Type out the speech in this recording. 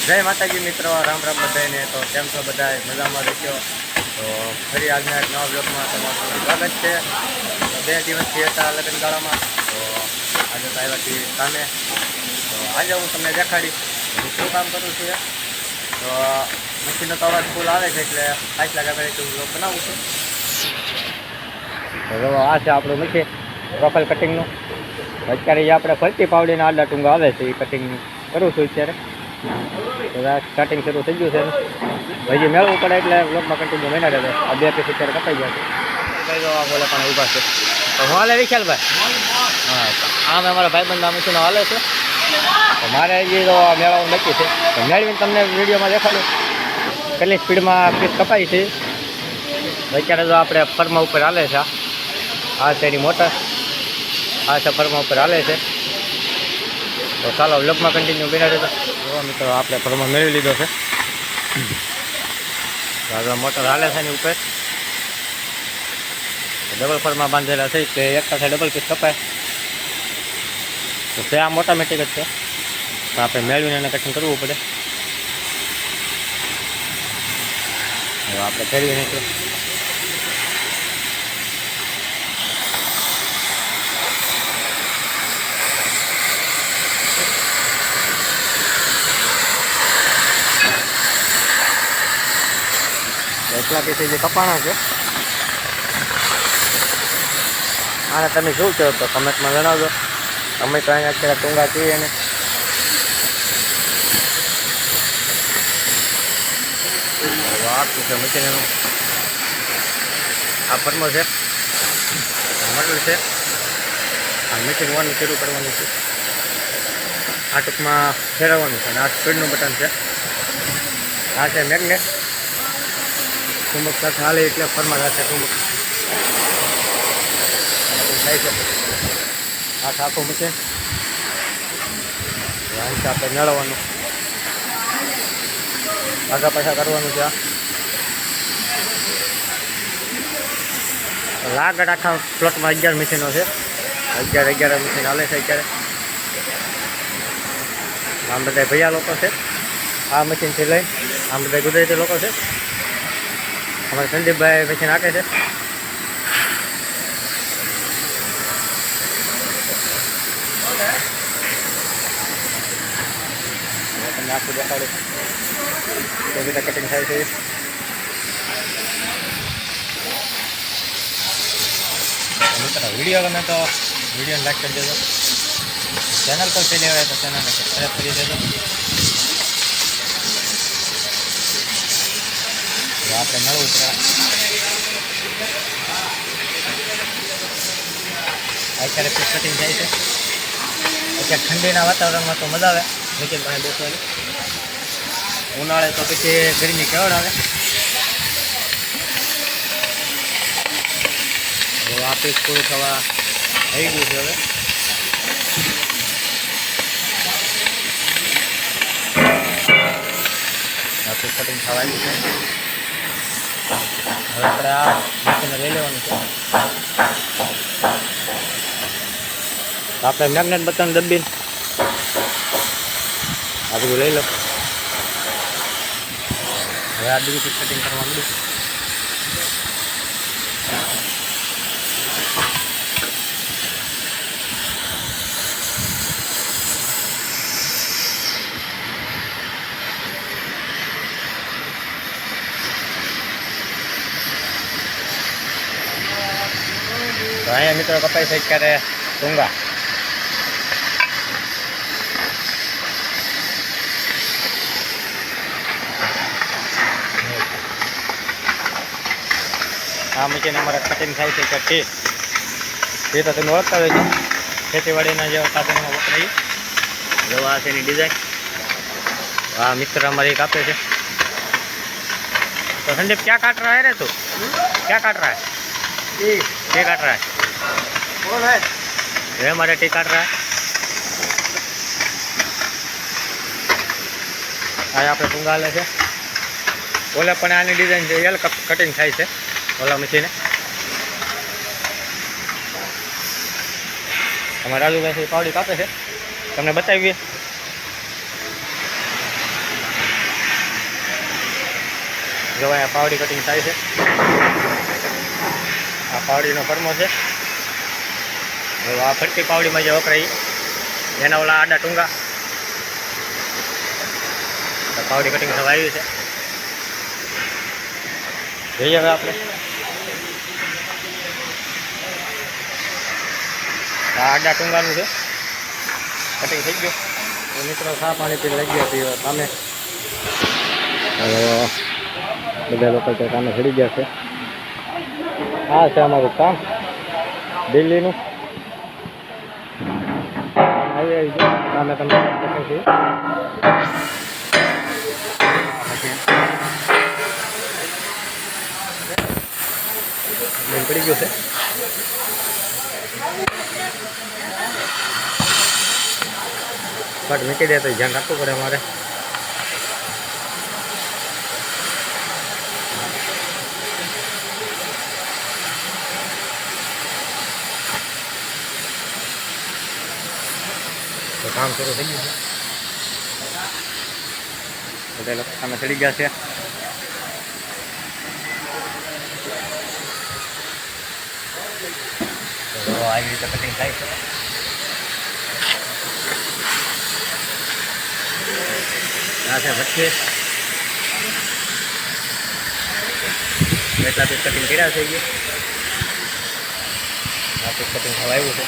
જય માતાજી મિત્રો, રામ રામ બધાને તો કેમ છો બધા મજામાં રહેશો? તો ફરી આજના એક નવા બ્લોગમાં તમારું સ્વાગત છે. બે દિવસથી હતા લગ્નગાળામાં. તો આજે તો આવ્યા છીએ સામે. તો આજે હું તમને દેખાડીશ. હું શું કામ કરું છું તો મશીનનો તો અવાજ ફૂલ આવે છે એટલે પાંચ લાખ પહેલાં હું બ્લોગ બનાવું છું. તો આ છે આપણું મશીન પ્રોફાઇલ કટિંગનું અત્યારે જે આપણે ફરતી પાવડીના આડા ટૂંગા આવે છે એ કટિંગ કરું છું અત્યારે. સ્ટાર્ટિંગ શરૂ થઈ ગયું છે. હજી મેળવું પડે એટલે બ્લોકમાં કન્ટિન્યુ મહિના રહે આ બે પીસ અત્યારે કપાઈ ગયા છે. બોલે પણ ઊભા છે. તો હાલે વિશાલભાઈ? હા આમ અમારા ભાઈબંધના મશીનો હાલે છે. તો મારે હજી તો મેળવવાનું નક્કી છે. તો મેળવીને તમને વિડીયોમાં દેખાડું. કેટલી સ્પીડમાં પીસ કપાય છે. અત્યારે જો આપણે ફર્મા ઉપર હાલે છે. આ. એની મોટર. આ છે ફર્મા ઉપર હાલે છે. તો ચાલો વ્લોગમાં કન્ટિન્યુ બિના રહેતો. મિત્રો, આપણે ઘરમાં મેળવી લીધો છે. મોટર હાલે છે એની ઉપર. ડબલ ફરમાં બાંધેલા છે, કે એક સાથે ડબલ પીસ કપાય. તો તે આમ ઓટોમેટિક જ છે. આપણે મેળવીને એને કટિંગ કરવું પડે. આપણે ફેરવી નાખીએ એટલા પીસે જે કપાણા છે. આને તમે શું કહો તો કમેન્ટમાં જણાવજો. અમે તો અહીંયા અત્યારે ટૂંગા છીએ ને. છે મશીન એનું. આ ફર્મો છે. મોડલ છે. આ મશીન વન શરૂ કરવાનું છે. આ ટૂંકમાં ફેરવવાનું છે અને આ સ્પીડનું બટન છે. આ છે મેગ્નેટ ચુંબક સાથે હાલે એટલે ફરમા રાખે ચુંબક આવું થાય છે આ આખું મૂકે વાંચ આપણે મેળવવાનું આગા પાછા કરવાનું છે આ લાગડ આખા પ્લોટમાં અગિયાર મશીનો છે અગિયાર અગિયાર મશીન હાલે છે અત્યારે આમ બધા ભૈયા લોકો છે આ મશીનથી લઈ આમ બધા ગુજરાતી લોકો છે અમારે સંદીપભાઈ પછી નાખે છે. તમને આખું દેખાડું કેવી રીતે કટિંગ થાય છે વીડિયો ગમે તો વિડીયોને લાઈક કરી દેજો. ચેનલ પર પહેલી હોય તો ચેનલને સબસ્ક્રાઈબ કરી દેજો. આપણે મળવું છે અત્યારે પીસ કટિંગ થાય છે. અત્યારે ઠંડીના વાતાવરણમાં તો મજા આવે. નીચે ભાઈ બેસવાની. ઉનાળે તો પછી ગરમી કેવડ આવે. તો આ પૂરું થવા થઈ ગયું છે હવે. આપીસ પીસ કટિંગ થવા આવ્યું છે. હવે આપણે આ મશીને લઈ લેવાનું છે આપણે મેગ્નેટ બટન દબીને આ બધું લઈ લો હવે આ બીજું કટિંગ કરવા મળ્યું તો અહીંયા મિત્રો કપાઈ છે અત્યારે ટૂંગા આ મશીન અમારે કટિંગ થાય છે કે ટી એ તો તમે ઓળખતા હોય છે ખેતીવાડીના જેવા સાધનોમાં વપરાય જો આ છે એની ડિઝાઇન આ મિત્ર અમારી કાપે છે તો સંદીપ ક્યાં કાટ રહા હે રે તું ક્યાં કાટ રહા है ये काट रहा है कौन है ये हमारे टी काट रहा है આ આપણે ટૂંગા હાલે છે ઓલા પણ આની ડિઝાઇન છે એલ કટિંગ થાય છે ઓલા મશીને અમારા રાજુભાઈ પાવડી કાપે છે તમને બતાવીએ જો અહીંયા પાવડી કટિંગ થાય છે આ પાવડીનો ફરમો છે હવે આ ફરતી પાવડીમાં જે વપરાય એના ઓલા આડા ટૂંગા. પાવડી કટિંગ થવા આવ્યું છે. જોઈએ હવે આપણે. આ આડા ટૂંગાનું છે. કટિંગ થઈ ગયું. મિત્રો સા પાણી પી લઈ ગયા પીવા સામે. બધા લોકો કામે ચડી ગયા છે. આ છે અમારું કામ, દિલ્હીનું. અલગ સામે દેખાય છે. પડી ગયું છે. બટ મૂકી દે તો ધ્યાન રાખવું પડે અમારે. તો કામ શરૂ થઈ ગયું છે. બધા લોકો સામે ચડી ગયા છે. તો આવી રીતે કટિંગ થાય છે. આ વચ્ચે. એટલા પીસ કટિંગ કર્યા છે આ પીસ કટિંગ થવા આવ્યું છે.